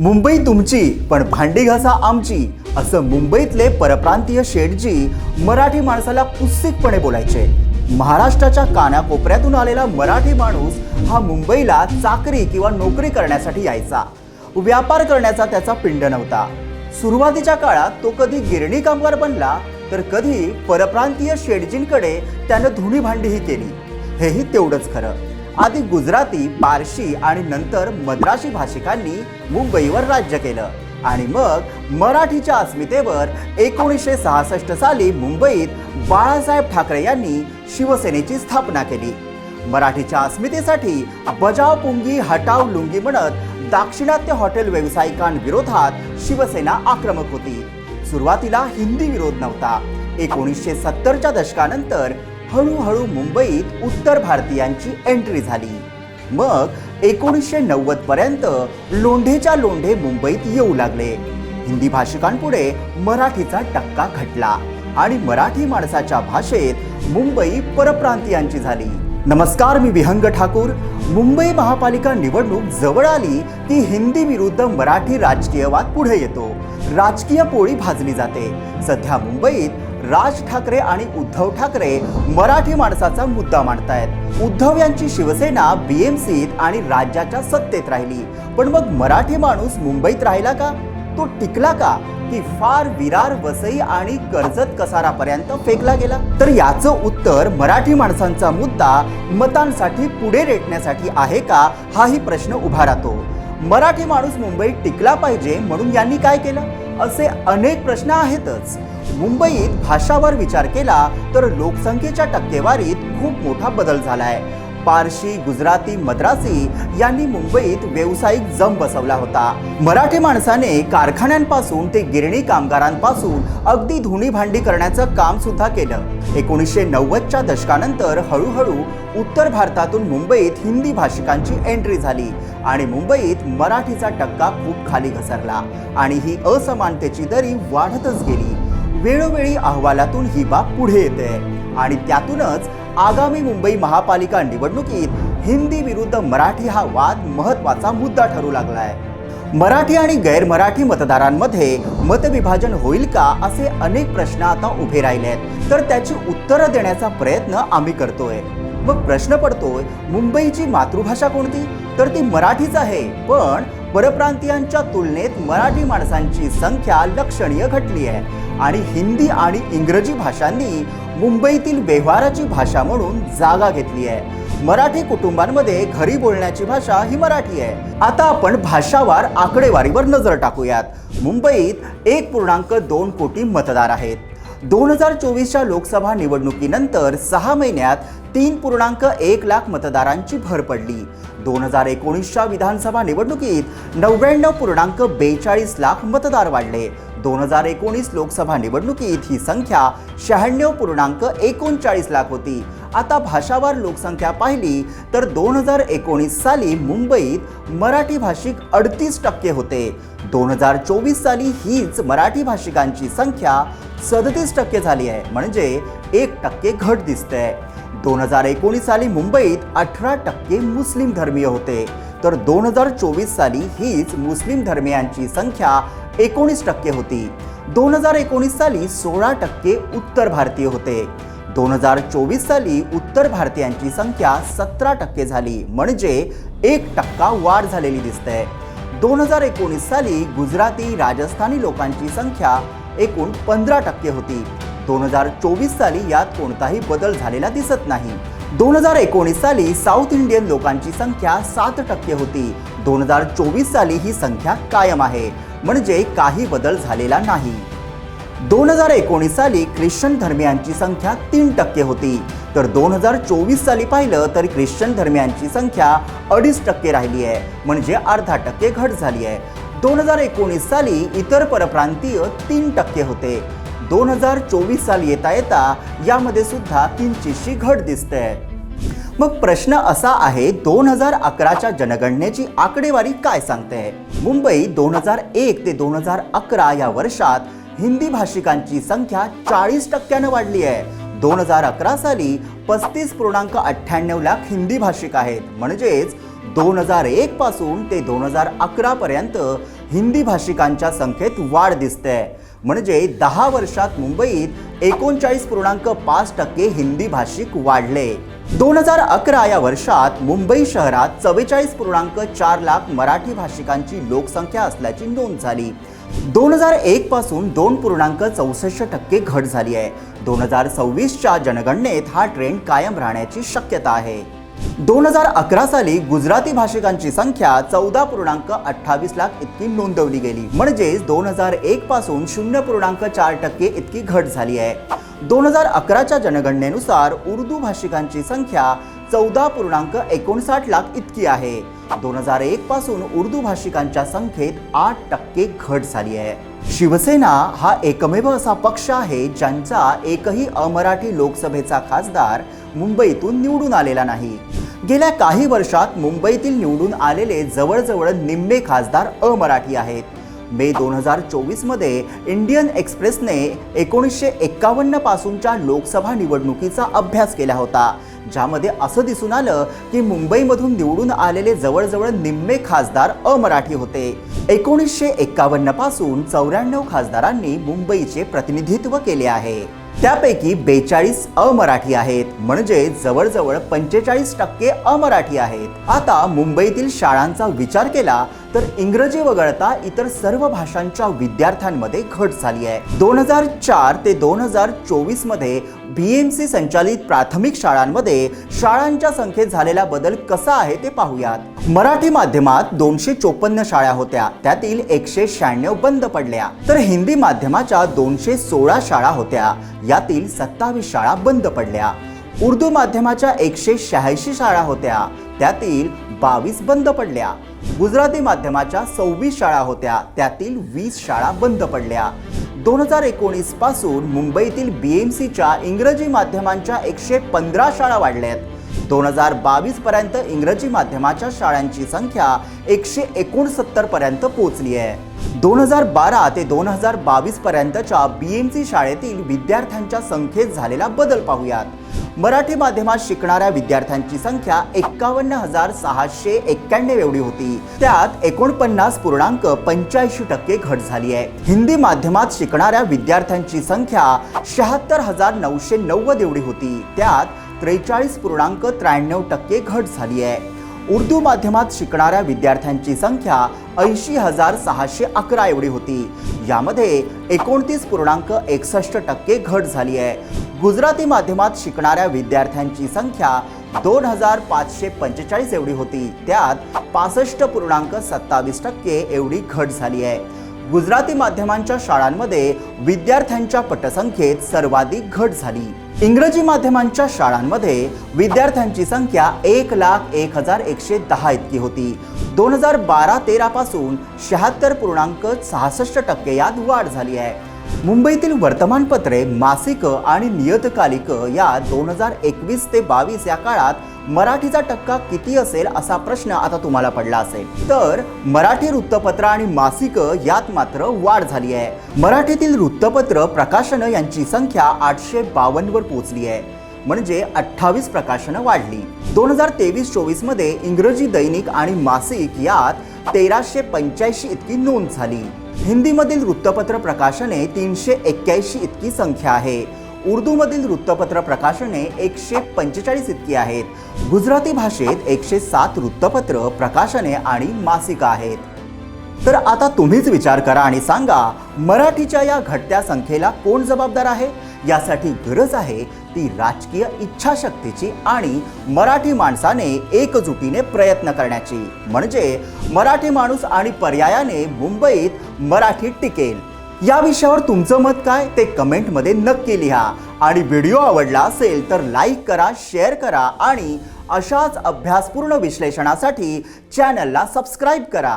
मुंबई तुमची पण भांडी घासा आमची असं मुंबईतले परप्रांतीय शेठजी मराठी माणसाला पुस्तिकपणे बोलायचे. महाराष्ट्राच्या कानाकोपऱ्यातून आलेला मराठी माणूस हा मुंबईला चाकरी किंवा नोकरी करण्यासाठी यायचा. व्यापार करण्याचा त्याचा पिंड नव्हता. सुरुवातीच्या काळात तो कधी गिरणी कामगार बनला तर कधी परप्रांतीय शेटजींकडे त्यानं धुणी भांडीही केली. हेही तेवढंच खरं. आधी गुजराती पारशी आणि नंतर मद्राशी भाषिकांनी मुंबईवर राज्य केलं. आणि मग मराठीच्या अस्मितेवर एकोणीसशे सहासष्ट साली मुंबईत बाळासाहेब ठाकरे यांनी शिवसेनेची स्थापना केली. मराठीच्या अस्मितेसाठी बजाव पुंगी हटाव लुंगी म्हणत दाक्षिणात्य हॉटेल व्यावसायिकांविरोधात शिवसेना आक्रमक होती. सुरुवातीला हिंदी विरोध नव्हता. एकोणीसशे सत्तरच्या दशकानंतर हळूहळू मुंबईत उत्तर भारतीयांची एंट्री झाली. मग एकोणीसशे नव्वद पर्यंत लोंढेच्या लोंढे मुंबईत येऊ लागले. हिंदी भाषिकांपुढे मराठीचा टक्का घटला आणि मराठी माणसाच्या भाषेत मुंबई परप्रांतीयांची झाली. नमस्कार मी विहंग ठाकूर. मुंबई महापालिका निवडणूक जवळ आली की हिंदी विरुद्ध मराठी राजकीयवाद पुढे येतो. राजकीय पोळी भाजली जाते. सध्या मुंबईत राज ठाकरे आणि उद्धव ठाकरे मराठी माणसाचा मुद्दा मांडतायत. उद्धव यांची शिवसेना बीएमसीत आणि राज्याच्या सत्तेत राहिली. पण मग मराठी माणूस मुंबईत राहिला का? तो टिकला का? की फार विरार वसई आणि कर्जत कसारापर्यंत फेकला गेला? तर याचं उत्तर मराठी माणसांचा मुद्दा मतांसाठी पुढे रेटण्यासाठी आहे का? हाही प्रश्न उभा राहतो. मराठी माणूस मुंबईत टिकला पाहिजे म्हणून यांनी काय केलं? असे अनेक प्रश्न आहेतच. मुंबईत भाषावर विचार केला तर लोकसंख्येच्या टक्केवारीत खूप मोठा बदल झाला आहे पारशी गुजराती मद्रासी यांनी मुंबईत व्यावसायिक जम बसवला होता. मराठी माणसाने कारखान्यांपासून ते गिरणी कामगारांपासून अगदी धुणी भांडी करण्याचं काम सुद्धा केलं. एकोणीसशे नव्वदच्या दशकानंतर हळूहळू उत्तर भारतातून मुंबईत हिंदी भाषिकांची एंट्री झाली आणि मुंबईत मराठीचा टक्का खूप खाली घसरला आणि ही असमानतेची दरी वाढतच गेली. वेळोवेळी अहवालातून ही बाब पुढे येते. आणि त्यातूनच आगामी मुंबई महापालिका निवडणुकीत हिंदी विरुद्ध मराठी हा वाद महत्त्वाचा मुद्दा ठरू लागलाय. मराठी आणि गैरमराठी मतदारांमध्ये मतविभाजन होईल का असे अनेक प्रश्न आता उभे राहिले आहेत तर त्याची उत्तरं देण्याचा प्रयत्न आम्ही करतोय. मग प्रश्न पडतोय मुंबईची मातृभाषा कोणती? तर ती मराठीच आहे पण परप्रांतीयांच्या तुलनेत मराठी माणसांची संख्या लक्षणीय घटली आहे आणि हिंदी आणि इंग्रजी भाषांनी मुंबईतील व्यवहाराची भाषा म्हणून जागा घेतली आहे. मराठी कुटुंबांमध्ये घरी बोलण्याची भाषा ही मराठी आहे. आता आपण भाषावार आकडेवारीवर नजर टाकूयात. मुंबईत एक पूर्णांक दोन कोटी मतदार आहेत. दोन हजार चोवीसच्या लोकसभा निवडणुकीनंतर सहा महिन्यात तीन पूर्णांक एक लाख मतदारांची भर पडली. दोन हजार एकोणीसच्या विधानसभा निवडणुकीत नव्याण्णव पूर्णांक बेचाळीस लाख मतदार वाढले. दोन हजार एकोणीस लोकसभा निवडणुकीत ही संख्या शहाण्णव पूर्णांक एकोणचाळीस लाख होती. आता भाषावार लोकसंख्या पाहिली तर दोन हजार एकोणीस साली मुंबईत मराठी भाषिक अडतीस टक्के होते. दोन हजार चोवीस साली हीच मराठी भाषिकांची संख्या सदतीस टक्के झाली आहे. म्हणजे एक टक्के घट दिसते दोन हजार एकोणीस साली मुंबईत अठरा टक्के मुस्लिम धर्मीय होते. तर दोन हजार चोवीस साली हीच मुस्लिम धर्मियांची संख्या एकोणीस टक्के होती. दोन हजार एकोणीस साली सोळा टक्के उत्तर भारतीय होते. दोन हजार चोवीस साली उत्तर भारतीयांची संख्या सतरा टक्के झाली. म्हणजे एक टक्का वाढ झालेली दिसते. दोन हजार एकोणीस साली गुजराती राजस्थानी लोकांची संख्या एकूण पंधरा टक्के होती. दोन हजार चोवीस साली यात कोणताही बदल झालेला दिसत नाही. दोन हजार एकोणीस साली साऊथ इंडियन लोकांची संख्या सात टक्के होती. दोन हजार चोवीस साली ही संख्या कायम आहे. म्हणजे काही बदल झालेला नाही. दोन हजार एकोणीस साली ख्रिश्चन धर्मियांची संख्या तीन टक्के होती. तर दोन हजार चोवीस साली पाहिलं तर ख्रिश्चन धर्मियांची संख्या अडीच टक्के राहिली आहे. म्हणजे अर्धा टक्के घट झाली आहे. दोन हजार एकोणीस साली इतर परप्रांतीय तीन टक्के होते. दोन हजार चोवीस साली येता येता यामध्ये सुद्धा किंचितशी घट दिसते. मग प्रश्न असा आहे दोन हजार अकराच्या जनगणनेची आकडेवारी काय सांगते? मुंबई दोन हजार एक ते दोन हजार अकरा या वर्षात हिंदी भाषिकांची संख्या चाळीस टक्क्यानं वाढली आहे. दोन हजार अकरा साली पस्तीस पूर्णांक अठ्ठ्याण्णव लाख हिंदी भाषिक आहेत. म्हणजेच दोन हजार एक पासून ते दोन हजार अकरा पर्यंत हिंदी भाषिकांच्या संख्येत वाढ दिसते. म्हणजे दहा वर्षात मुंबईत एकोणचाळीस पूर्णांक पाच टक्के हिंदी भाषिक वाढले. दोन हजार अकरा या वर्षात मुंबई शहरात चव्वेचाळीस पूर्णांक चार लाख मराठी भाषिकांची लोकसंख्या असल्याची नोंद झाली. दोन हजार एक पासून दोन पूर्णांक चौसष्ट टक्के घट झाली आहे. दोन हजार सव्वीसच्या जनगणनेत हा ट्रेंड कायम राहण्याची शक्यता आहे. दोन हजार अकरा साली गुजराती भाषिकांची संख्या चौदा पूर्णांक अठ्ठावीस लाख इतकी नोंदवली गेली. म्हणजेच दोन हजार एक पासून शून्य पूर्णांक चार टक्के इतकी घट झाली आहे. दोन हजार अकराच्या जनगणनेनुसार उर्दू भाषिकांची संख्या चौदा पूर्णांक एकोणसाठ लाख इतकी आहे. दोन हजार एक पासून उर्दू भाषिकांच्या संख्येत आठ टक्के घट झाली आहे. शिवसेना हा एकमेव असा पक्ष आहे ज्यांचा एकही अमराठी लोकसभेचा खासदार मुंबईतून निवडून आलेला नाही. गेल्या काही वर्षात मुंबईतील निवडून आलेले जवळजवळ निम्मे खासदार अमराठी आहेत. मे दोन हजार चोवीसमध्ये इंडियन एक्सप्रेसने एकोणीसशे एक्कावन्न पासूनच्या लोकसभा निवडणुकीचा अभ्यास केला होता. ज्यामध्ये असं दिसून आलं की मुंबईमधून निवडून आलेले जवळजवळ निम्मे खासदार अमराठी होते. एकोणीसशे एक्कावन्नपासून चौऱ्याण्णव खासदारांनी मुंबईचे प्रतिनिधित्व केले आहे. त्यापैकी बेचाळीस अमराठी आहेत म्हणजे जवळजवळ पंचेचाळीस टक्के अमराठी आहेत. आता मुंबईतील शाळांचा विचार केला तर इंग्रजी वगळता इतर सर्व भाषांच्या विद्यार्थ्यांमध्ये घट झाली आहे. दोन हजार चार ते दोन हजार चोवीसमध्ये सी संचालित प्राथमिक शाळांमध्ये शाळांच्या संख्येत झालेला बदल कसा आहे ते पाहूयात. मराठी माध्यमात दोनशे चोपन्न शाळा होत्या. त्यातील एकशे शहाण्णव बंद पडल्या. तर हिंदी माध्यमाच्या दोनशे सोळा शाळा होत्या. यातील सत्तावीस शाळा बंद पडल्या. उर्दू माध्यमाच्या एकशे शहाऐंशी शाळा होत्या. त्यातील बावीस बंद पडल्या. गुजराती माध्यमाच्या सव्वीस शाळा होत्या. त्यातील वीस शाळा बंद पडल्या. दोन हजार एकोणीसपासून मुंबईतील सीच्या इंग्रजी माध्यमांच्या एकशे पंधरा शाळा वाढल्यात. दोन हजार बावीस पर्यंत इंग्रजी माध्यमाच्या शाळांची संख्या एकशे एकोणसत्तर पर्यंत पोहोचली आहे. दोन हजार बारा ते दोन हजार बावीस पर्यंतच्या सी शाळेतील विद्यार्थ्यांच्या संख्येत झालेला बदल पाहूयात. मराठी माध्यमात शिकणाऱ्या विद्यार्थ्यांची संख्या एक्कावन्न हजार सहाशे एक्क्याण्णव एवढी होती. त्यात एकोणपन्नास पूर्णांक पंच्याऐंशी टक्के घट झाली आहे. हिंदी माध्यमात शिकणाऱ्या विद्यार्थ्यांची संख्या शहात्तर हजार नऊशे नव्वद एवढी होती. त्यात त्रेचाळीस पूर्णांक त्र्याण्णव टक्के घट झाली आहे. उर्दू माध्यमात शिकणाऱ्या विद्यार्थ्यांची संख्या ऐंशी हजार सहाशे अकरा एवढी होती. यामध्ये एकोणतीस पूर्णांक एकसष्ट टक्के घट झाली आहे. गुजराती माध्यमात शिकणाऱ्या विद्यार्थ्यांची संख्या दोन हजार पाचशे पंचेचाळीस एवढी होती. त्यात पासष्ट पूर्णांक सत्तावीस टक्के एवढी घट झाली आहे. गुजराती माध्यमांच्या शाळांमध्ये विद्यार्थ्यांच्या पटसंख्येत सर्वाधिक घट झाली. इंग्रजी माध्यमांच्या शाळांमध्ये विद्यार्थ्यांची संख्या एक लाख एक हजार एकशे दहा इतकी होती. दोन हजार बारा तेरा पासून शहात्तर पूर्णांक सहासष्ट टक्के यात वाढ झाली आहे. मुंबईतील वर्तमानपत्रे मासिक आणि नियतकालिक या दोन हजार एकवीस ते बावीस या काळात मराठीचा टक्का किती असेल असा प्रश्न आता तुम्हाला पडला असेल. तर मराठी वृत्तपत्र आणि मासिक यात मात्र वाढ झाली आहे. मराठीतील वृत्तपत्र प्रकाशनं यांची संख्या आठशे बावन्नवर पोहोचली आहे. म्हणजे अठ्ठावीस प्रकाशनं वाढली. दोन हजार तेवीस चोवीसमध्ये इंग्रजी दैनिक आणि मासिक यात तेराशे पंच्याऐंशी इतकी नोंद झाली. हिंदीमधील वृत्तपत्र प्रकाशने तीनशे एक्क्याऐंशी इतकी संख्या आहे. उर्दूमधील वृत्तपत्र प्रकाशने एकशे पंचेचाळीस इतकी आहेत. गुजराती भाषेत एकशे सात वृत्तपत्र प्रकाशने आणि मासिकं आहेत. तर आता तुम्हीच विचार करा आणि सांगा मराठीच्या या घटत्या संख्येला कोण जबाबदार आहे? यासाठी गरज आहे ती राजकीय इच्छाशक्तीची आणि मराठी माणसाने एकजुटीने प्रयत्न करण्याची. म्हणजे मराठी माणूस आणि पर्यायाने मुंबईत मराठी टिकेल. या विषयावर तुमचं मत काय? ते कमेंटमध्ये नक्की लिहा. आणि व्हिडिओ आवडला असेल तर लाईक करा शेअर करा आणि अशाच अभ्यासपूर्ण विश्लेषणासाठी चॅनलला सबस्क्राईब करा.